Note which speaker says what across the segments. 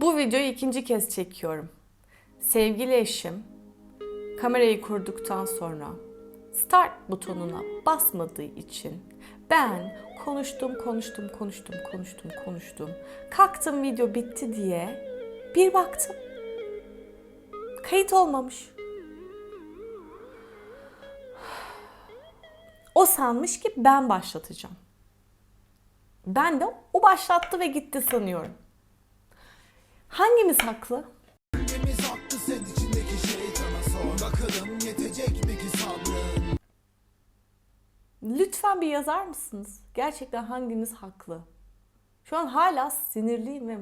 Speaker 1: Bu videoyu ikinci kez çekiyorum. Sevgili eşim kamerayı kurduktan sonra start butonuna basmadığı için ben konuştum, konuştum, konuştum, konuştum, konuştum. Kalktım video bitti diye bir baktım. Kayıt olmamış. O sanmış ki ben başlatacağım. Ben de o başlattı ve gitti sanıyorum. Hangimiz haklı?
Speaker 2: Hangimiz haklı sen içindeki şeytana sor Bakalım yetecek mi ki sabrın
Speaker 1: Lütfen bir yazar mısınız? Gerçekten hangimiz haklı? Şu an hala sinirliyim ve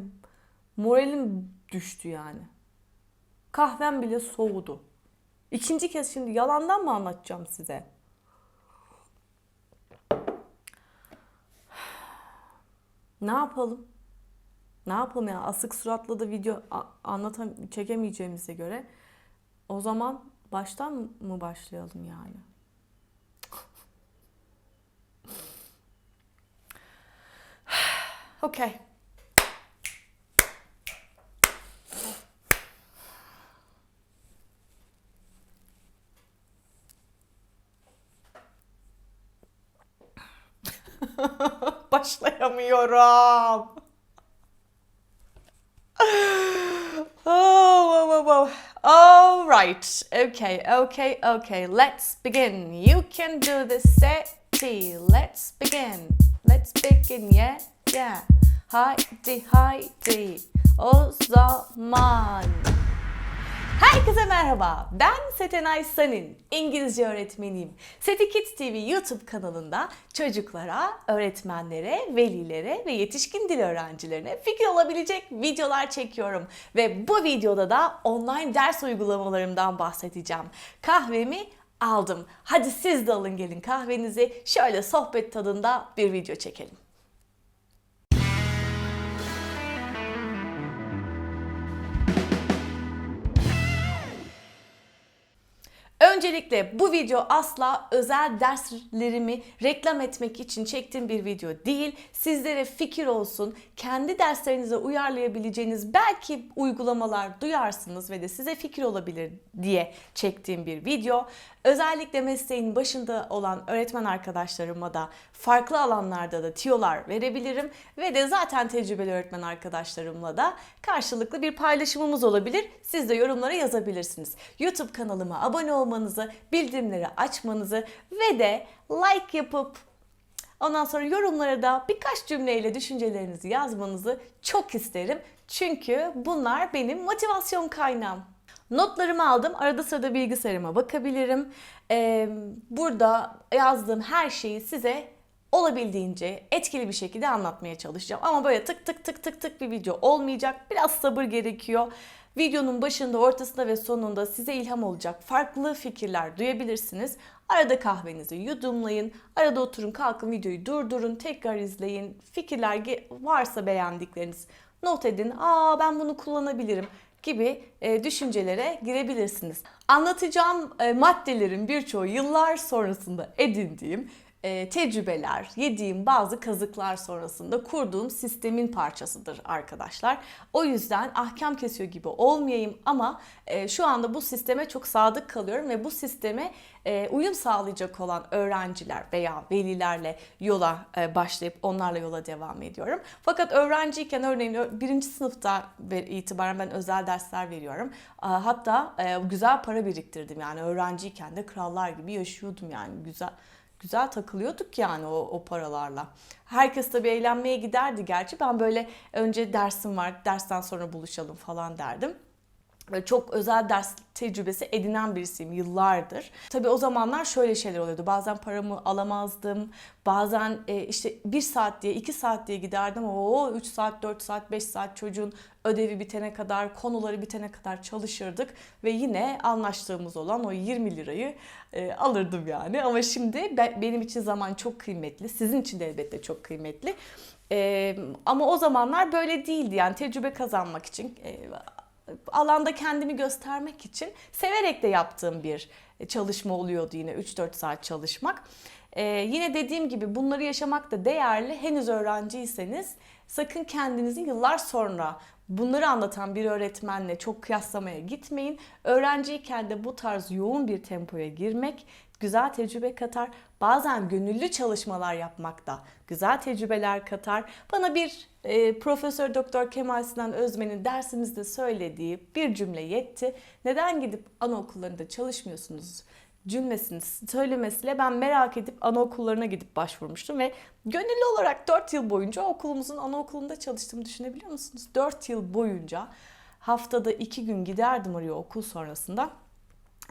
Speaker 1: moralim düştü yani. Kahvem bile soğudu. İkinci kez şimdi yalandan mı anlatacağım size? Ne yapalım? Ne yapalım ya? Asık suratla da video anlatam çekemeyeceğimize göre o zaman baştan mı başlayalım yani? Okay. Başlayamıyorum. Oh, oh, oh, oh. All right. Okay, okay, okay. Let's begin. You can do this, Seti. Let's begin. Let's begin. Yeah, yeah. Haydi, haydi. O zaman. Herkese merhaba. Ben Setenay Sanin, İngilizce öğretmeniyim. Seti Kids TV YouTube kanalında çocuklara, öğretmenlere, velilere ve yetişkin dil öğrencilerine fikir olabilecek videolar çekiyorum. Ve bu videoda da online ders uygulamalarımdan bahsedeceğim. Kahvemi aldım. Hadi siz de alın gelin kahvenizi. Şöyle sohbet tadında bir video çekelim. Öncelikle bu video asla özel derslerimi reklam etmek için çektiğim bir video değil. Sizlere fikir olsun, kendi derslerinize uyarlayabileceğiniz belki uygulamalar duyarsınız ve de size fikir olabilir diye çektiğim bir video. Özellikle mesleğin başında olan öğretmen arkadaşlarıma da farklı alanlarda da tiyolar verebilirim ve de zaten tecrübeli öğretmen arkadaşlarımla da karşılıklı bir paylaşımımız olabilir. Siz de yorumlara yazabilirsiniz. YouTube kanalıma abone olmanızı, bildirimleri açmanızı ve de like yapıp Ondan sonra yorumlara da birkaç cümleyle düşüncelerinizi yazmanızı çok isterim. Çünkü bunlar benim motivasyon kaynağım. Notlarımı aldım. Arada sırada bilgisayarıma bakabilirim. Ee, burada yazdığım her şeyi size olabildiğince etkili bir şekilde anlatmaya çalışacağım. Ama böyle tık tık tık tık tık bir video olmayacak. Biraz sabır gerekiyor. Videonun başında, ortasında ve sonunda size ilham olacak farklı fikirler duyabilirsiniz. Arada kahvenizi yudumlayın, arada oturun kalkın videoyu durdurun, tekrar izleyin. Fikirler varsa beğendikleriniz not edin. Aa ben bunu kullanabilirim gibi e, düşüncelere girebilirsiniz. Anlatacağım e, maddelerin birçoğu yıllar sonrasında edindiğim e, tecrübeler, yediğim bazı kazıklar sonrasında kurduğum sistemin parçasıdır arkadaşlar. O yüzden ahkam kesiyor gibi olmayayım ama e, şu anda bu sisteme çok sadık kalıyorum ve bu sisteme e, uyum sağlayacak olan öğrenciler veya velilerle yola e, başlayıp onlarla yola devam ediyorum. Fakat öğrenciyken örneğin birinci sınıfta itibaren ben özel dersler veriyorum. Hatta e, güzel para biriktirdim yani öğrenciyken de krallar gibi yaşıyordum yani güzel güzel takılıyorduk yani o, o paralarla. Herkes tabii eğlenmeye giderdi gerçi. Ben böyle önce dersim var, dersten sonra buluşalım falan derdim. Çok özel ders tecrübesi edinen birisiyim yıllardır. Tabii o zamanlar şöyle şeyler oluyordu. Bazen paramı alamazdım. Bazen e, işte bir saat diye, iki saat diye giderdim. O 3 saat, 4 saat, 5 saat çocuğun ödevi bitene kadar, konuları bitene kadar çalışırdık. Ve yine anlaştığımız olan o 20 lirayı e, alırdım yani. Ama şimdi be- benim için zaman çok kıymetli. Sizin için de elbette çok kıymetli. E, ama o zamanlar böyle değildi. Yani tecrübe kazanmak için... E, alanda kendimi göstermek için severek de yaptığım bir çalışma oluyordu yine 3-4 saat çalışmak. Ee, yine dediğim gibi bunları yaşamak da değerli. Henüz öğrenciyseniz sakın kendinizi yıllar sonra bunları anlatan bir öğretmenle çok kıyaslamaya gitmeyin. Öğrenciyken de bu tarz yoğun bir tempoya girmek güzel tecrübe katar. Bazen gönüllü çalışmalar yapmak da güzel tecrübeler katar. Bana bir e, Profesör Doktor Kemal Sinan Özmen'in dersimizde söylediği bir cümle yetti. Neden gidip anaokullarında çalışmıyorsunuz? cümlesini söylemesiyle ben merak edip anaokullarına gidip başvurmuştum ve gönüllü olarak 4 yıl boyunca okulumuzun anaokulunda çalıştığımı düşünebiliyor musunuz? 4 yıl boyunca haftada 2 gün giderdim oraya okul sonrasında.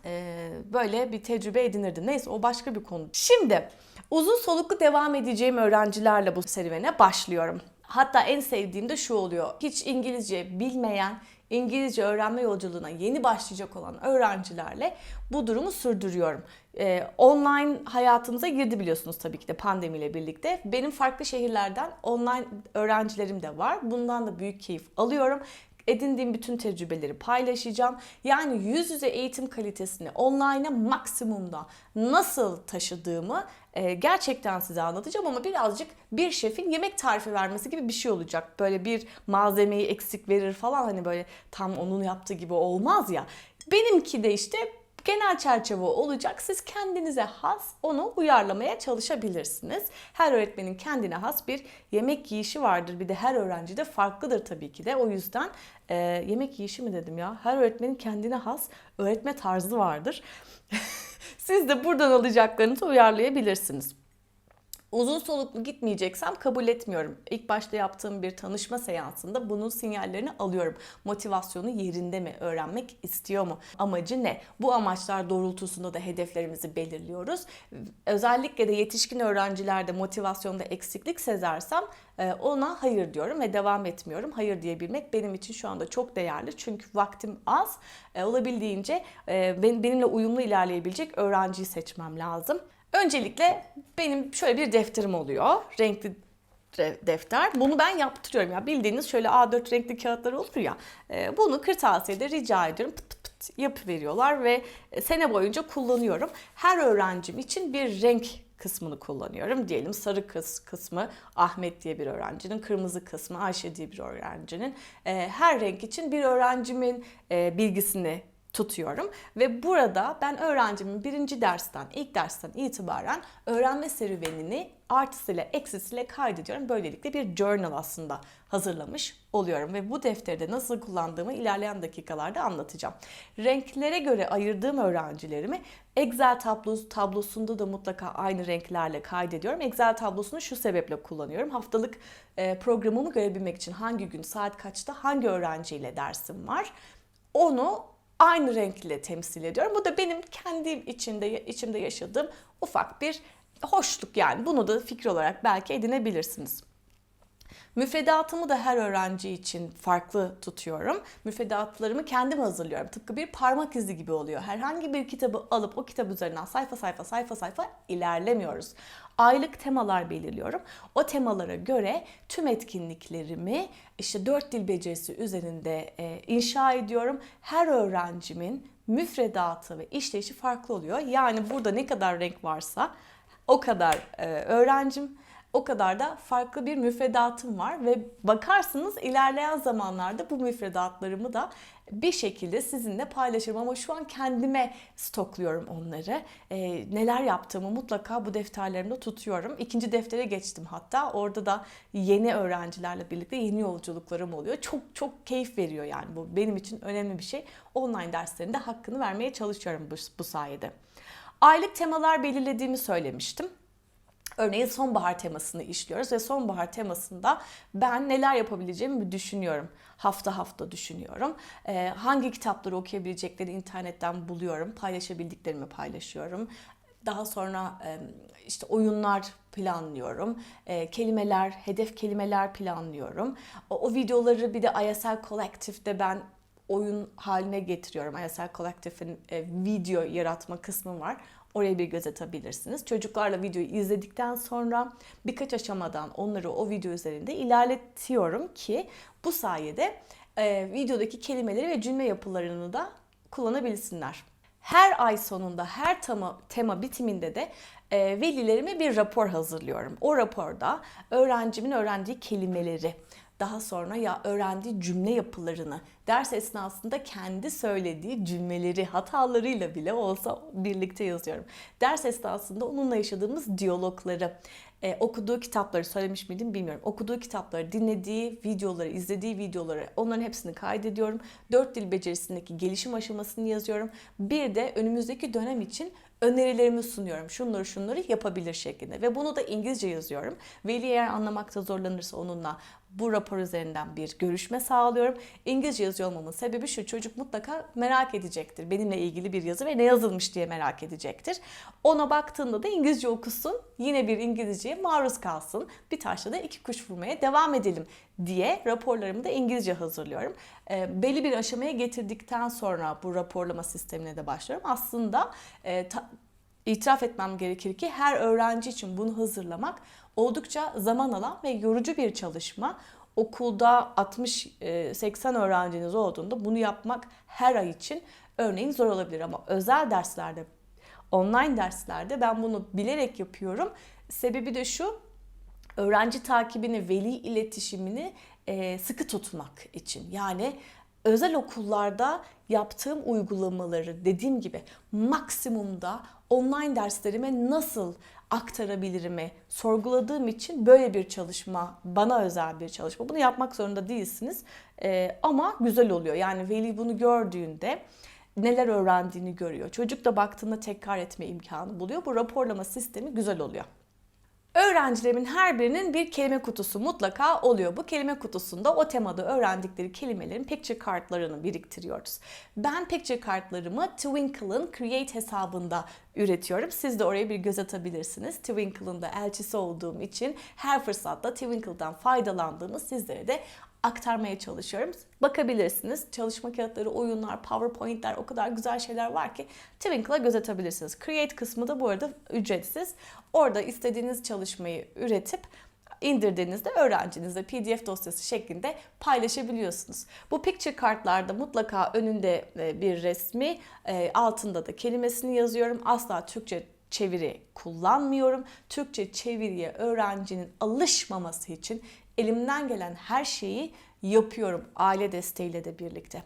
Speaker 1: Ee, böyle bir tecrübe edinirdim. Neyse o başka bir konu. Şimdi uzun soluklu devam edeceğim öğrencilerle bu serüvene başlıyorum. Hatta en sevdiğim de şu oluyor. Hiç İngilizce bilmeyen, İngilizce öğrenme yolculuğuna yeni başlayacak olan öğrencilerle bu durumu sürdürüyorum. Ee, online hayatımıza girdi biliyorsunuz tabii ki de pandemiyle birlikte. Benim farklı şehirlerden online öğrencilerim de var. Bundan da büyük keyif alıyorum edindiğim bütün tecrübeleri paylaşacağım. Yani yüz yüze eğitim kalitesini online'a maksimumda nasıl taşıdığımı e, gerçekten size anlatacağım ama birazcık bir şefin yemek tarifi vermesi gibi bir şey olacak. Böyle bir malzemeyi eksik verir falan hani böyle tam onun yaptığı gibi olmaz ya. Benimki de işte genel çerçeve olacak. Siz kendinize has onu uyarlamaya çalışabilirsiniz. Her öğretmenin kendine has bir yemek yiyişi vardır. Bir de her öğrenci de farklıdır tabii ki de. O yüzden e, yemek yiyişi mi dedim ya? Her öğretmenin kendine has öğretme tarzı vardır. Siz de buradan alacaklarınızı uyarlayabilirsiniz. Uzun soluklu gitmeyeceksem kabul etmiyorum. İlk başta yaptığım bir tanışma seansında bunun sinyallerini alıyorum. Motivasyonu yerinde mi? Öğrenmek istiyor mu? Amacı ne? Bu amaçlar doğrultusunda da hedeflerimizi belirliyoruz. Özellikle de yetişkin öğrencilerde motivasyonda eksiklik sezersem e, ona hayır diyorum ve devam etmiyorum. Hayır diyebilmek benim için şu anda çok değerli. Çünkü vaktim az. E, Olabildiğince e, benimle uyumlu ilerleyebilecek öğrenciyi seçmem lazım. Öncelikle benim şöyle bir defterim oluyor. Renkli defter. Bunu ben yaptırıyorum ya. Bildiğiniz şöyle A4 renkli kağıtlar olur ya. E, Bunu kırtasiyede rica ediyorum. Pıt pıt pıt yapıveriyorlar ve sene boyunca kullanıyorum. Her öğrencim için bir renk kısmını kullanıyorum. Diyelim sarı kız kısmı Ahmet diye bir öğrencinin, kırmızı kısmı Ayşe diye bir öğrencinin. E, Her renk için bir öğrencimin e, bilgisini tutuyorum ve burada ben öğrencimin birinci dersten, ilk dersten itibaren öğrenme serüvenini artısıyla eksisiyle kaydediyorum. Böylelikle bir journal aslında hazırlamış oluyorum ve bu defteri de nasıl kullandığımı ilerleyen dakikalarda anlatacağım. Renklere göre ayırdığım öğrencilerimi Excel tablosu, tablosunda da mutlaka aynı renklerle kaydediyorum. Excel tablosunu şu sebeple kullanıyorum. Haftalık e, programımı görebilmek için hangi gün, saat kaçta, hangi öğrenciyle dersim var. Onu aynı renkle temsil ediyorum. Bu da benim kendim içinde içimde yaşadığım ufak bir hoşluk yani. Bunu da fikir olarak belki edinebilirsiniz. Müfredatımı da her öğrenci için farklı tutuyorum. Müfredatlarımı kendim hazırlıyorum. Tıpkı bir parmak izi gibi oluyor. Herhangi bir kitabı alıp o kitap üzerinden sayfa sayfa sayfa sayfa ilerlemiyoruz. Aylık temalar belirliyorum. O temalara göre tüm etkinliklerimi işte dört dil becerisi üzerinde e, inşa ediyorum. Her öğrencimin müfredatı ve işleyişi farklı oluyor. Yani burada ne kadar renk varsa o kadar e, öğrencim o kadar da farklı bir müfredatım var ve bakarsınız ilerleyen zamanlarda bu müfredatlarımı da bir şekilde sizinle paylaşırım ama şu an kendime stokluyorum onları. Ee, neler yaptığımı mutlaka bu defterlerimde tutuyorum. İkinci deftere geçtim hatta. Orada da yeni öğrencilerle birlikte yeni yolculuklarım oluyor. Çok çok keyif veriyor yani bu benim için önemli bir şey. Online derslerinde hakkını vermeye çalışıyorum bu, bu sayede. Aylık temalar belirlediğimi söylemiştim. Örneğin sonbahar temasını işliyoruz ve sonbahar temasında ben neler yapabileceğimi düşünüyorum. Hafta hafta düşünüyorum. Ee, hangi kitapları okuyabilecekleri internetten buluyorum. Paylaşabildiklerimi paylaşıyorum. Daha sonra işte oyunlar planlıyorum. E, kelimeler, hedef kelimeler planlıyorum. O, o videoları bir de ISL Collective'de ben oyun haline getiriyorum. ISL Collective'in e, video yaratma kısmı var. Oraya bir göz atabilirsiniz. Çocuklarla videoyu izledikten sonra birkaç aşamadan onları o video üzerinde ilerletiyorum ki bu sayede e, videodaki kelimeleri ve cümle yapılarını da kullanabilsinler. Her ay sonunda, her tema, tema bitiminde de e, velilerime bir rapor hazırlıyorum. O raporda öğrencimin öğrendiği kelimeleri, daha sonra ya öğrendiği cümle yapılarını, ders esnasında kendi söylediği cümleleri hatalarıyla bile olsa birlikte yazıyorum. Ders esnasında onunla yaşadığımız diyalogları, e, okuduğu kitapları söylemiş miydim bilmiyorum. Okuduğu kitapları, dinlediği videoları, izlediği videoları onların hepsini kaydediyorum. Dört dil becerisindeki gelişim aşamasını yazıyorum. Bir de önümüzdeki dönem için önerilerimi sunuyorum. Şunları şunları yapabilir şeklinde. Ve bunu da İngilizce yazıyorum. Veli eğer anlamakta zorlanırsa onunla bu rapor üzerinden bir görüşme sağlıyorum. İngilizce yazıyor olmamın sebebi şu. Çocuk mutlaka merak edecektir. Benimle ilgili bir yazı ve ne yazılmış diye merak edecektir. Ona baktığında da İngilizce okusun. Yine bir İngilizceye maruz kalsın. Bir taşla da iki kuş vurmaya devam edelim diye raporlarımı da İngilizce hazırlıyorum. E, belli bir aşamaya getirdikten sonra bu raporlama sistemine de başlıyorum. Aslında e, ta, itiraf etmem gerekir ki her öğrenci için bunu hazırlamak oldukça zaman alan ve yorucu bir çalışma. Okulda 60-80 öğrenciniz olduğunda bunu yapmak her ay için örneğin zor olabilir ama özel derslerde, online derslerde ben bunu bilerek yapıyorum. Sebebi de şu, öğrenci takibini, veli iletişimini e, sıkı tutmak için. Yani özel okullarda yaptığım uygulamaları dediğim gibi maksimumda online derslerime nasıl aktarabilirimi sorguladığım için böyle bir çalışma, bana özel bir çalışma. Bunu yapmak zorunda değilsiniz Ee, ama güzel oluyor. Yani veli bunu gördüğünde neler öğrendiğini görüyor. Çocuk da baktığında tekrar etme imkanı buluyor. Bu raporlama sistemi güzel oluyor. Öğrencilerimin her birinin bir kelime kutusu mutlaka oluyor. Bu kelime kutusunda o temada öğrendikleri kelimelerin picture kartlarını biriktiriyoruz. Ben picture kartlarımı Twinkle'ın Create hesabında üretiyorum. Siz de oraya bir göz atabilirsiniz. Twinkle'ın da elçisi olduğum için her fırsatta Twinkle'dan faydalandığımı sizlere de aktarmaya çalışıyorum. Bakabilirsiniz. Çalışma kağıtları, oyunlar, PowerPoint'ler o kadar güzel şeyler var ki Twinkle'a göz atabilirsiniz. Create kısmı da bu arada ücretsiz. Orada istediğiniz çalışmayı üretip indirdiğinizde öğrencinizle PDF dosyası şeklinde paylaşabiliyorsunuz. Bu picture kartlarda mutlaka önünde e, bir resmi, e, altında da kelimesini yazıyorum. Asla Türkçe çeviri kullanmıyorum. Türkçe çeviriye öğrencinin alışmaması için elimden gelen her şeyi yapıyorum aile desteğiyle de birlikte.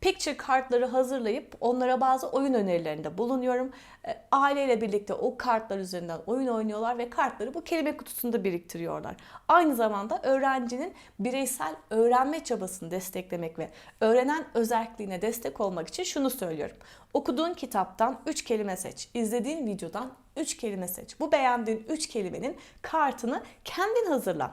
Speaker 1: Picture kartları hazırlayıp onlara bazı oyun önerilerinde bulunuyorum. E, Aileyle birlikte o kartlar üzerinden oyun oynuyorlar ve kartları bu kelime kutusunda biriktiriyorlar. Aynı zamanda öğrencinin bireysel öğrenme çabasını desteklemek ve öğrenen özelliğine destek olmak için şunu söylüyorum. Okuduğun kitaptan 3 kelime seç. İzlediğin videodan 3 kelime seç. Bu beğendiğin 3 kelimenin kartını kendin hazırla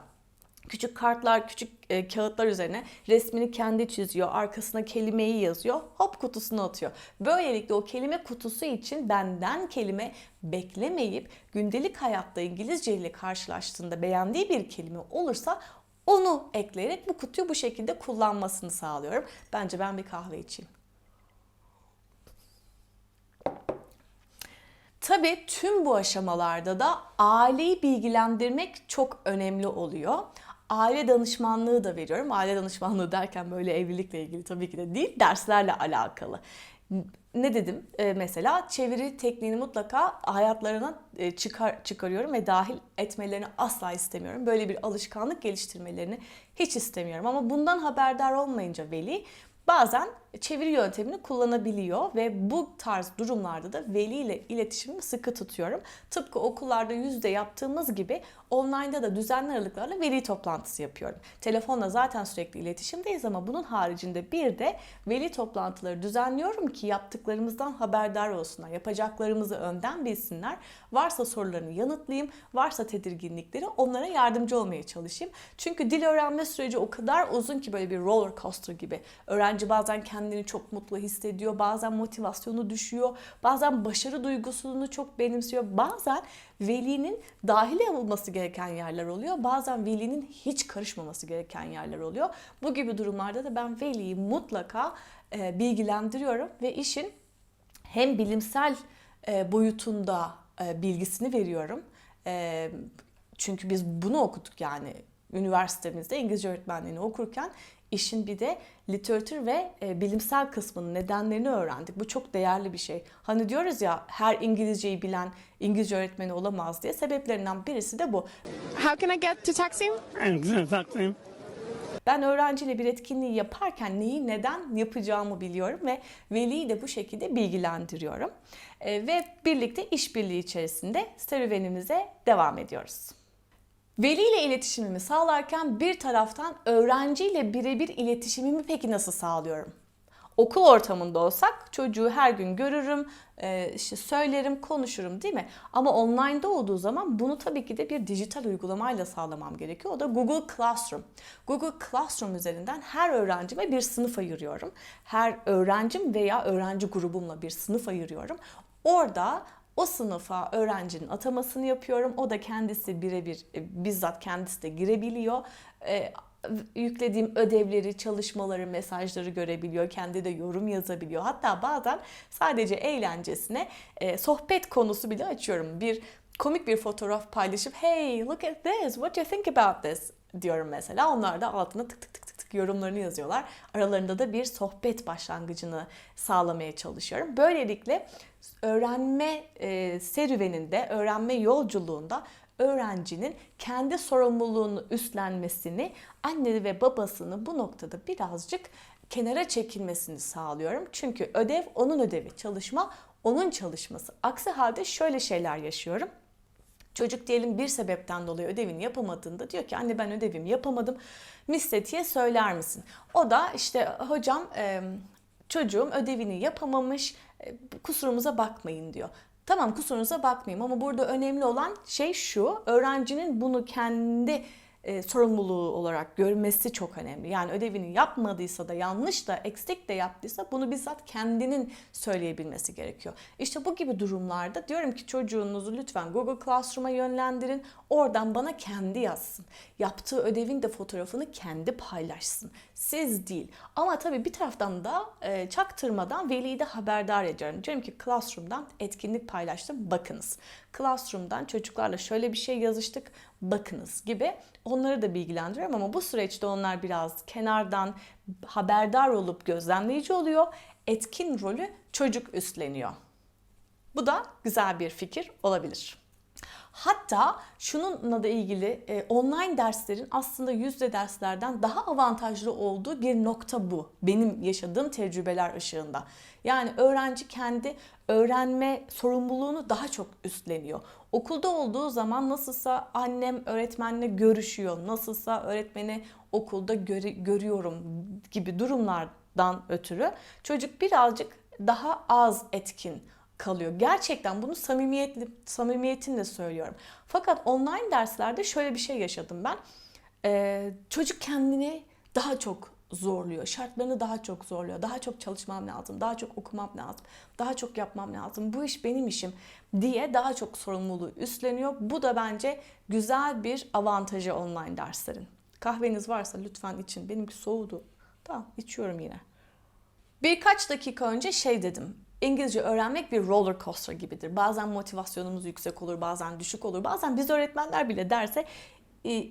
Speaker 1: küçük kartlar, küçük e, kağıtlar üzerine resmini kendi çiziyor, arkasına kelimeyi yazıyor, hop kutusuna atıyor. Böylelikle o kelime kutusu için benden kelime beklemeyip gündelik hayatta İngilizce ile karşılaştığında beğendiği bir kelime olursa onu ekleyerek bu kutuyu bu şekilde kullanmasını sağlıyorum. Bence ben bir kahve içeyim. Tabii tüm bu aşamalarda da aileyi bilgilendirmek çok önemli oluyor. Aile danışmanlığı da veriyorum. Aile danışmanlığı derken böyle evlilikle ilgili tabii ki de değil, derslerle alakalı. Ne dedim? Ee, mesela çeviri tekniğini mutlaka hayatlarına e, çıkar çıkarıyorum ve dahil etmelerini asla istemiyorum. Böyle bir alışkanlık geliştirmelerini hiç istemiyorum. Ama bundan haberdar olmayınca veli bazen çeviri yöntemini kullanabiliyor ve bu tarz durumlarda da veliyle iletişimimi sıkı tutuyorum. Tıpkı okullarda yüzde yaptığımız gibi online'da da düzenli aralıklarla veli toplantısı yapıyorum. Telefonla zaten sürekli iletişimdeyiz ama bunun haricinde bir de veli toplantıları düzenliyorum ki yaptıklarımızdan haberdar olsunlar. Yapacaklarımızı önden bilsinler. Varsa sorularını yanıtlayayım, varsa tedirginlikleri onlara yardımcı olmaya çalışayım. Çünkü dil öğrenme süreci o kadar uzun ki böyle bir roller coaster gibi. Öğrenci bazen kendini çok mutlu hissediyor, bazen motivasyonu düşüyor, bazen başarı duygusunu çok benimsiyor, bazen velinin dahil olması gereken yerler oluyor, bazen velinin hiç karışmaması gereken yerler oluyor. Bu gibi durumlarda da ben veliyi mutlaka e, bilgilendiriyorum ve işin hem bilimsel e, boyutunda e, bilgisini veriyorum. Çünkü biz bunu okuduk yani üniversitemizde İngilizce öğretmenliğini okurken İşin bir de literatür ve e, bilimsel kısmının nedenlerini öğrendik. Bu çok değerli bir şey. Hani diyoruz ya her İngilizceyi bilen İngilizce öğretmeni olamaz diye sebeplerinden birisi de bu.
Speaker 3: How can I get to Taksim?
Speaker 4: Taksim.
Speaker 1: Ben öğrenciyle bir etkinliği yaparken neyi neden yapacağımı biliyorum ve veliyi de bu şekilde bilgilendiriyorum. E, ve birlikte işbirliği içerisinde serüvenimize devam ediyoruz. Veli ile iletişimimi sağlarken bir taraftan öğrenciyle birebir iletişimimi peki nasıl sağlıyorum? Okul ortamında olsak çocuğu her gün görürüm, e, işte söylerim, konuşurum değil mi? Ama online'da olduğu zaman bunu tabii ki de bir dijital uygulamayla sağlamam gerekiyor. O da Google Classroom. Google Classroom üzerinden her öğrencime bir sınıf ayırıyorum. Her öğrencim veya öğrenci grubumla bir sınıf ayırıyorum. Orada o sınıfa öğrencinin atamasını yapıyorum. O da kendisi birebir e, bizzat kendisi de girebiliyor. E, yüklediğim ödevleri, çalışmaları, mesajları görebiliyor. Kendi de yorum yazabiliyor. Hatta bazen sadece eğlencesine e, sohbet konusu bile açıyorum. Bir komik bir fotoğraf paylaşıp hey look at this, what do you think about this diyorum mesela. Onlar da altına tık tık tık tık yorumlarını yazıyorlar. Aralarında da bir sohbet başlangıcını sağlamaya çalışıyorum. Böylelikle öğrenme e, serüveninde, öğrenme yolculuğunda öğrencinin kendi sorumluluğunu üstlenmesini, anne ve babasını bu noktada birazcık kenara çekilmesini sağlıyorum. Çünkü ödev onun ödevi, çalışma onun çalışması. Aksi halde şöyle şeyler yaşıyorum. Çocuk diyelim bir sebepten dolayı ödevini yapamadığında diyor ki anne ben ödevimi yapamadım. Misteti'ye söyler misin? O da işte hocam çocuğum ödevini yapamamış e, kusurumuza bakmayın diyor. Tamam kusurunuza bakmayayım ama burada önemli olan şey şu. Öğrencinin bunu kendi e, sorumluluğu olarak görmesi çok önemli. Yani ödevini yapmadıysa da yanlış da eksik de yaptıysa bunu bizzat kendinin söyleyebilmesi gerekiyor. İşte bu gibi durumlarda diyorum ki çocuğunuzu lütfen Google Classroom'a yönlendirin. Oradan bana kendi yazsın. Yaptığı ödevin de fotoğrafını kendi paylaşsın. Siz değil. Ama tabii bir taraftan da e, çaktırmadan veliyi de haberdar ediyorum. Diyorum ki Classroom'dan etkinlik paylaştım bakınız. Classroom'dan çocuklarla şöyle bir şey yazıştık bakınız gibi onları da bilgilendiriyorum ama bu süreçte onlar biraz kenardan haberdar olup gözlemleyici oluyor. Etkin rolü çocuk üstleniyor. Bu da güzel bir fikir olabilir. Hatta şununla da ilgili e, online derslerin aslında yüzde derslerden daha avantajlı olduğu bir nokta bu. Benim yaşadığım tecrübeler ışığında. Yani öğrenci kendi öğrenme sorumluluğunu daha çok üstleniyor. Okulda olduğu zaman nasılsa annem öğretmenle görüşüyor, nasılsa öğretmeni okulda göre- görüyorum gibi durumlardan ötürü çocuk birazcık daha az etkin kalıyor. Gerçekten bunu samimiyetli, samimiyetimle söylüyorum. Fakat online derslerde şöyle bir şey yaşadım ben. Ee, çocuk kendini daha çok zorluyor. Şartlarını daha çok zorluyor. Daha çok çalışmam lazım. Daha çok okumam lazım. Daha çok yapmam lazım. Bu iş benim işim diye daha çok sorumluluğu üstleniyor. Bu da bence güzel bir avantajı online derslerin. Kahveniz varsa lütfen için. Benimki soğudu. Tamam içiyorum yine. Birkaç dakika önce şey dedim. İngilizce öğrenmek bir roller coaster gibidir. Bazen motivasyonumuz yüksek olur, bazen düşük olur. Bazen biz öğretmenler bile derse e,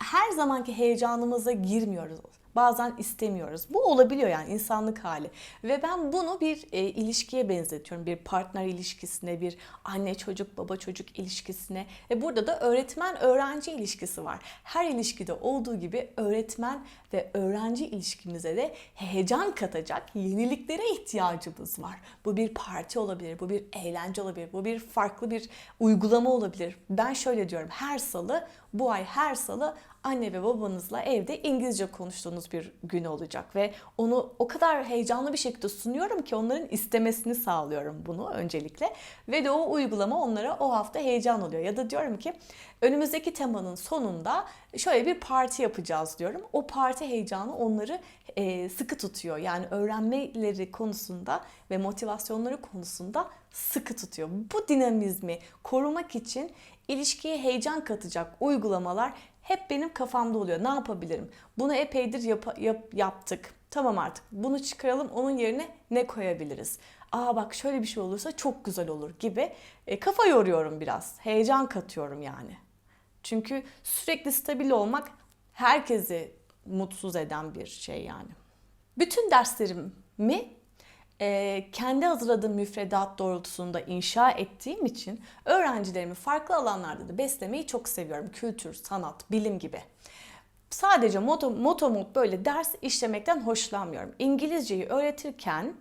Speaker 1: her zamanki heyecanımıza girmiyoruz. Bazen istemiyoruz. Bu olabiliyor yani insanlık hali. Ve ben bunu bir e, ilişkiye benzetiyorum. Bir partner ilişkisine, bir anne çocuk, baba çocuk ilişkisine. Ve burada da öğretmen öğrenci ilişkisi var. Her ilişkide olduğu gibi öğretmen ve öğrenci ilişkimize de heyecan katacak yeniliklere ihtiyacımız var. Bu bir parti olabilir, bu bir eğlence olabilir, bu bir farklı bir uygulama olabilir. Ben şöyle diyorum, her salı, bu ay her salı anne ve babanızla evde İngilizce konuştuğunuz bir gün olacak ve onu o kadar heyecanlı bir şekilde sunuyorum ki onların istemesini sağlıyorum bunu öncelikle ve de o uygulama onlara o hafta heyecan oluyor ya da diyorum ki önümüzdeki temanın sonunda şöyle bir parti yapacağız diyorum. O parti heyecanı onları e, sıkı tutuyor. Yani öğrenmeleri konusunda ve motivasyonları konusunda sıkı tutuyor. Bu dinamizmi korumak için ilişkiye heyecan katacak uygulamalar hep benim kafamda oluyor. Ne yapabilirim? Bunu epeydir yap- yap- yaptık. Tamam artık bunu çıkaralım onun yerine ne koyabiliriz? Aa bak şöyle bir şey olursa çok güzel olur gibi e, kafa yoruyorum biraz. Heyecan katıyorum yani. Çünkü sürekli stabil olmak herkesi mutsuz eden bir şey yani. Bütün derslerimi e, kendi hazırladığım müfredat doğrultusunda inşa ettiğim için öğrencilerimi farklı alanlarda da beslemeyi çok seviyorum. Kültür, sanat, bilim gibi. Sadece moto, motomot böyle ders işlemekten hoşlanmıyorum. İngilizceyi öğretirken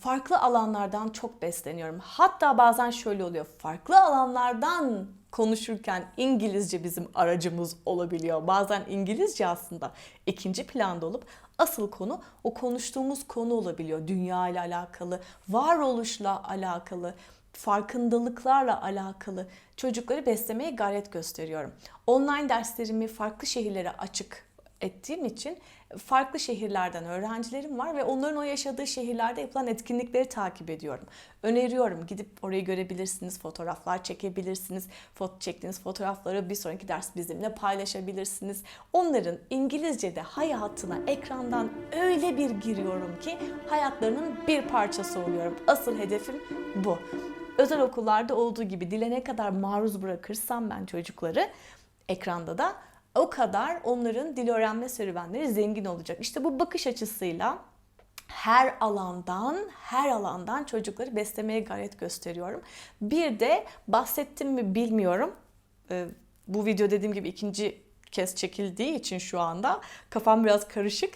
Speaker 1: farklı alanlardan çok besleniyorum. Hatta bazen şöyle oluyor. Farklı alanlardan konuşurken İngilizce bizim aracımız olabiliyor. Bazen İngilizce aslında ikinci planda olup asıl konu o konuştuğumuz konu olabiliyor. Dünya ile alakalı, varoluşla alakalı, farkındalıklarla alakalı çocukları beslemeye gayret gösteriyorum. Online derslerimi farklı şehirlere açık ettiğim için farklı şehirlerden öğrencilerim var ve onların o yaşadığı şehirlerde yapılan etkinlikleri takip ediyorum. Öneriyorum gidip orayı görebilirsiniz, fotoğraflar çekebilirsiniz. Foto çektiğiniz fotoğrafları bir sonraki ders bizimle paylaşabilirsiniz. Onların İngilizce'de hayatına ekrandan öyle bir giriyorum ki hayatlarının bir parçası oluyorum. Asıl hedefim bu. Özel okullarda olduğu gibi dile ne kadar maruz bırakırsam ben çocukları ekranda da o kadar onların dil öğrenme serüvenleri zengin olacak. İşte bu bakış açısıyla her alandan, her alandan çocukları beslemeye gayret gösteriyorum. Bir de bahsettim mi bilmiyorum. Ee, bu video dediğim gibi ikinci kez çekildiği için şu anda kafam biraz karışık.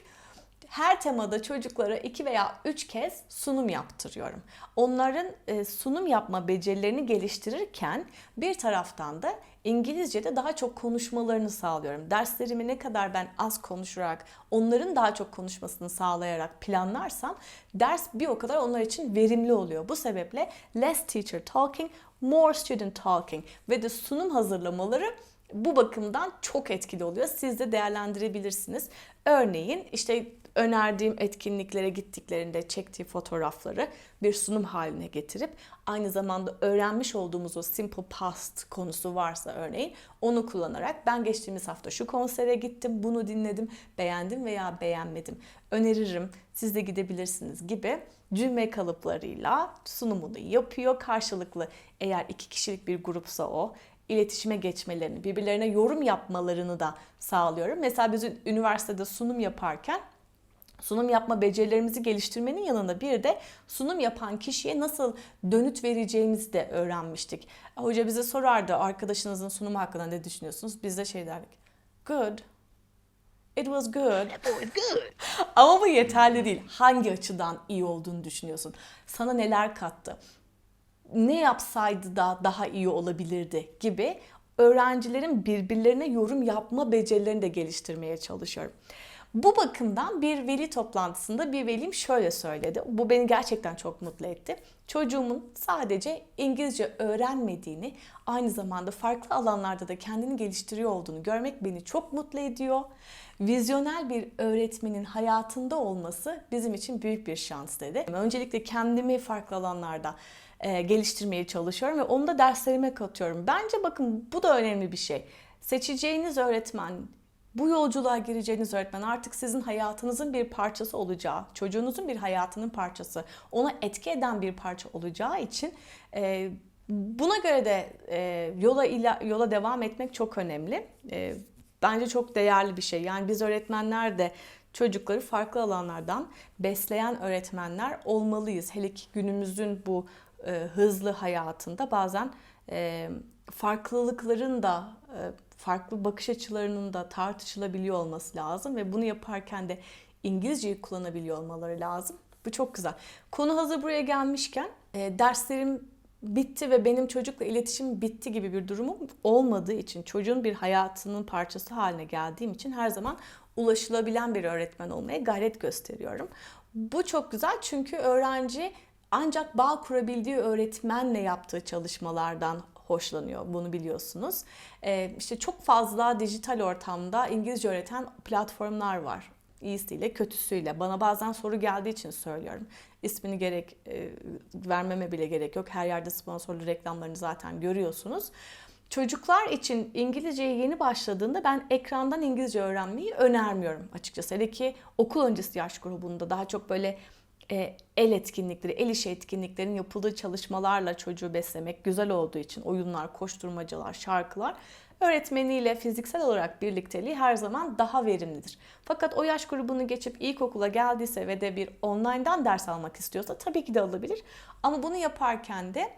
Speaker 1: Her temada çocuklara iki veya üç kez sunum yaptırıyorum. Onların e, sunum yapma becerilerini geliştirirken bir taraftan da İngilizce'de daha çok konuşmalarını sağlıyorum. Derslerimi ne kadar ben az konuşarak, onların daha çok konuşmasını sağlayarak planlarsam ders bir o kadar onlar için verimli oluyor. Bu sebeple less teacher talking, more student talking ve de sunum hazırlamaları bu bakımdan çok etkili oluyor. Siz de değerlendirebilirsiniz. Örneğin işte önerdiğim etkinliklere gittiklerinde çektiği fotoğrafları bir sunum haline getirip aynı zamanda öğrenmiş olduğumuz o simple past konusu varsa örneğin onu kullanarak ben geçtiğimiz hafta şu konsere gittim, bunu dinledim, beğendim veya beğenmedim. Öneririm, siz de gidebilirsiniz gibi cümle kalıplarıyla sunumunu yapıyor karşılıklı. Eğer iki kişilik bir grupsa o iletişime geçmelerini, birbirlerine yorum yapmalarını da sağlıyorum. Mesela biz üniversitede sunum yaparken sunum yapma becerilerimizi geliştirmenin yanında bir de sunum yapan kişiye nasıl dönüt vereceğimizi de öğrenmiştik. Hoca bize sorardı arkadaşınızın sunumu hakkında ne düşünüyorsunuz? Biz de şey derdik. Good. It was good. Ama bu yeterli değil. Hangi açıdan iyi olduğunu düşünüyorsun? Sana neler kattı? Ne yapsaydı da daha iyi olabilirdi gibi öğrencilerin birbirlerine yorum yapma becerilerini de geliştirmeye çalışıyorum. Bu bakımdan bir veli toplantısında bir velim şöyle söyledi. Bu beni gerçekten çok mutlu etti. Çocuğumun sadece İngilizce öğrenmediğini, aynı zamanda farklı alanlarda da kendini geliştiriyor olduğunu görmek beni çok mutlu ediyor. Vizyonel bir öğretmenin hayatında olması bizim için büyük bir şans dedi. Öncelikle kendimi farklı alanlarda e, geliştirmeye çalışıyorum ve onu da derslerime katıyorum. Bence bakın bu da önemli bir şey. Seçeceğiniz öğretmen bu yolculuğa gireceğiniz öğretmen artık sizin hayatınızın bir parçası olacağı, çocuğunuzun bir hayatının parçası, ona etki eden bir parça olacağı için e, buna göre de e, yola ila, yola devam etmek çok önemli. E, bence çok değerli bir şey. Yani biz öğretmenler de çocukları farklı alanlardan besleyen öğretmenler olmalıyız. Hele ki günümüzün bu e, hızlı hayatında bazen e, farklılıkların da e, farklı bakış açılarının da tartışılabiliyor olması lazım ve bunu yaparken de İngilizceyi kullanabiliyor olmaları lazım. Bu çok güzel. Konu hazır buraya gelmişken e, derslerim bitti ve benim çocukla iletişim bitti gibi bir durumum olmadığı için çocuğun bir hayatının parçası haline geldiğim için her zaman ulaşılabilen bir öğretmen olmaya gayret gösteriyorum. Bu çok güzel çünkü öğrenci ancak bağ kurabildiği öğretmenle yaptığı çalışmalardan hoşlanıyor. Bunu biliyorsunuz. Ee, işte çok fazla dijital ortamda İngilizce öğreten platformlar var. İyisiyle kötüsüyle. Bana bazen soru geldiği için söylüyorum. İsmini gerek e, vermeme bile gerek yok. Her yerde sponsorlu reklamlarını zaten görüyorsunuz. Çocuklar için İngilizceye yeni başladığında ben ekrandan İngilizce öğrenmeyi önermiyorum açıkçası. Hele ki okul öncesi yaş grubunda daha çok böyle e, el etkinlikleri, el işi etkinliklerin yapıldığı çalışmalarla çocuğu beslemek güzel olduğu için oyunlar, koşturmacalar, şarkılar öğretmeniyle fiziksel olarak birlikteliği her zaman daha verimlidir. Fakat o yaş grubunu geçip ilkokula geldiyse ve de bir online'dan ders almak istiyorsa tabii ki de alabilir. Ama bunu yaparken de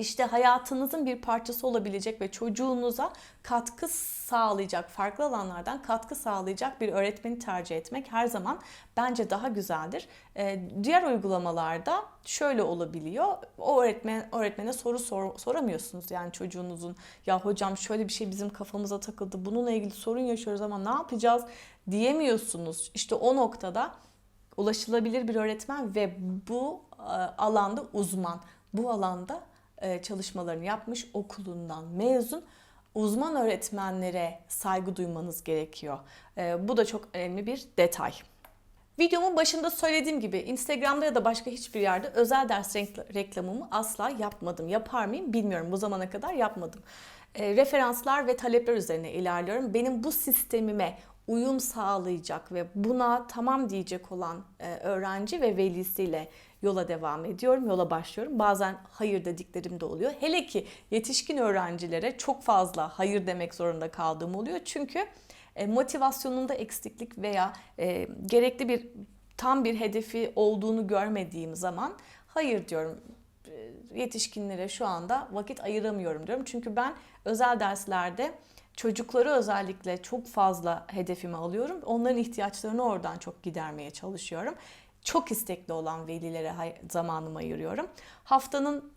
Speaker 1: işte hayatınızın bir parçası olabilecek ve çocuğunuza katkı sağlayacak, farklı alanlardan katkı sağlayacak bir öğretmeni tercih etmek her zaman bence daha güzeldir. Ee, diğer uygulamalarda şöyle olabiliyor. O öğretmen öğretmene soru sor, soramıyorsunuz yani çocuğunuzun ya hocam şöyle bir şey bizim kafamıza takıldı. Bununla ilgili sorun yaşıyoruz ama ne yapacağız diyemiyorsunuz. İşte o noktada ulaşılabilir bir öğretmen ve bu e, alanda uzman, bu alanda çalışmalarını yapmış, okulundan mezun uzman öğretmenlere saygı duymanız gerekiyor. E, Bu da çok önemli bir detay. Videomun başında söylediğim gibi Instagram'da ya da başka hiçbir yerde özel ders reklamımı asla yapmadım. Yapar mıyım bilmiyorum. Bu zamana kadar yapmadım. E, referanslar ve talepler üzerine ilerliyorum. Benim bu sistemime uyum sağlayacak ve buna tamam diyecek olan e, öğrenci ve velisiyle yola devam ediyorum, yola başlıyorum. Bazen hayır dediklerim de oluyor. Hele ki yetişkin öğrencilere çok fazla hayır demek zorunda kaldığım oluyor. Çünkü e, motivasyonunda eksiklik veya e, gerekli bir tam bir hedefi olduğunu görmediğim zaman hayır diyorum yetişkinlere şu anda vakit ayıramıyorum diyorum. Çünkü ben özel derslerde çocukları özellikle çok fazla hedefime alıyorum. Onların ihtiyaçlarını oradan çok gidermeye çalışıyorum. Çok istekli olan velilere zamanımı ayırıyorum. Haftanın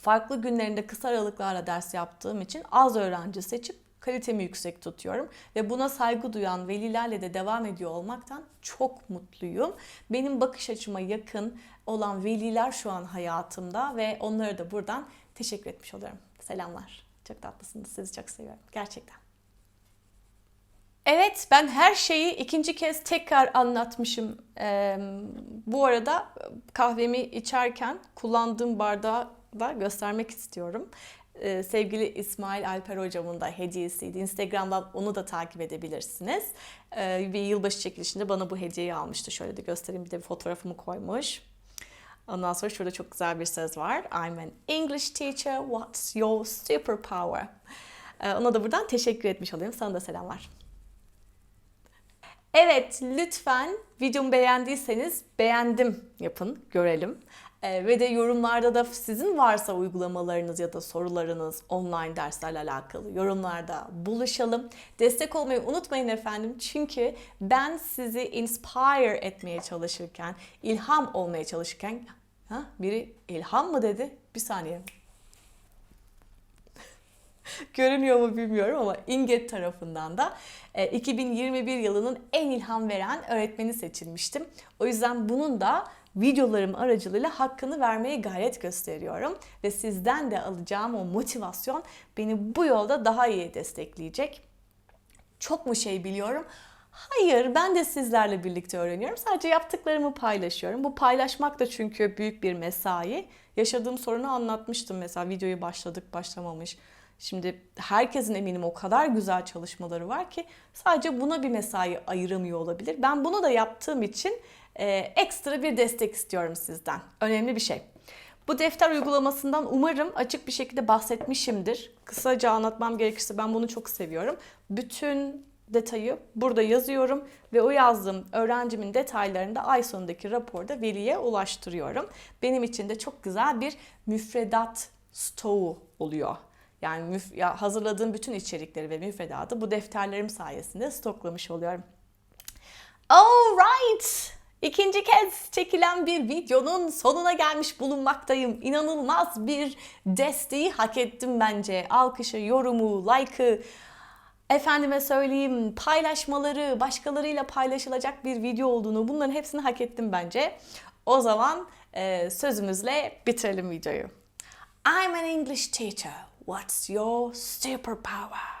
Speaker 1: farklı günlerinde kısa aralıklarla ders yaptığım için az öğrenci seçip kalitemi yüksek tutuyorum ve buna saygı duyan velilerle de devam ediyor olmaktan çok mutluyum. Benim bakış açıma yakın olan veliler şu an hayatımda ve onlara da buradan teşekkür etmiş oluyorum. Selamlar. Çok tatlısınız. Sizi çok seviyorum. Gerçekten. Evet, ben her şeyi ikinci kez tekrar anlatmışım. Ee, bu arada kahvemi içerken kullandığım bardağı da göstermek istiyorum. Ee, sevgili İsmail Alper hocamın da hediyesiydi. Instagram'dan onu da takip edebilirsiniz. Ee, bir yılbaşı çekilişinde bana bu hediyeyi almıştı. Şöyle de göstereyim bir de bir fotoğrafımı koymuş. Ondan sonra şurada çok güzel bir söz var. I'm an English teacher. What's your superpower? Ee, ona da buradan teşekkür etmiş olayım. Sana da selamlar. Evet, lütfen videomu beğendiyseniz beğendim yapın, görelim. Ee, ve de yorumlarda da sizin varsa uygulamalarınız ya da sorularınız online derslerle alakalı yorumlarda buluşalım. Destek olmayı unutmayın efendim. Çünkü ben sizi inspire etmeye çalışırken, ilham olmaya çalışırken... Ha, biri ilham mı dedi? Bir saniye. Görünüyor mu bilmiyorum ama İnget tarafından da e, 2021 yılının en ilham veren öğretmeni seçilmiştim. O yüzden bunun da videolarım aracılığıyla hakkını vermeye gayret gösteriyorum. Ve sizden de alacağım o motivasyon beni bu yolda daha iyi destekleyecek. Çok mu şey biliyorum? Hayır, ben de sizlerle birlikte öğreniyorum. Sadece yaptıklarımı paylaşıyorum. Bu paylaşmak da çünkü büyük bir mesai. Yaşadığım sorunu anlatmıştım mesela videoyu başladık başlamamış. Şimdi herkesin eminim o kadar güzel çalışmaları var ki sadece buna bir mesai ayıramıyor olabilir. Ben bunu da yaptığım için e, ekstra bir destek istiyorum sizden. Önemli bir şey. Bu defter uygulamasından umarım açık bir şekilde bahsetmişimdir. Kısaca anlatmam gerekirse ben bunu çok seviyorum. Bütün detayı burada yazıyorum ve o yazdığım öğrencimin detaylarını da ay sonundaki raporda veliye ulaştırıyorum. Benim için de çok güzel bir müfredat stoğu oluyor. Yani müf- ya hazırladığım bütün içerikleri ve müfredatı bu defterlerim sayesinde stoklamış oluyorum. Alright! İkinci kez çekilen bir videonun sonuna gelmiş bulunmaktayım. İnanılmaz bir desteği hak ettim bence. Alkışı, yorumu, like'ı, efendime söyleyeyim paylaşmaları, başkalarıyla paylaşılacak bir video olduğunu bunların hepsini hak ettim bence. O zaman e, sözümüzle bitirelim videoyu. I'm an English teacher. What's your superpower?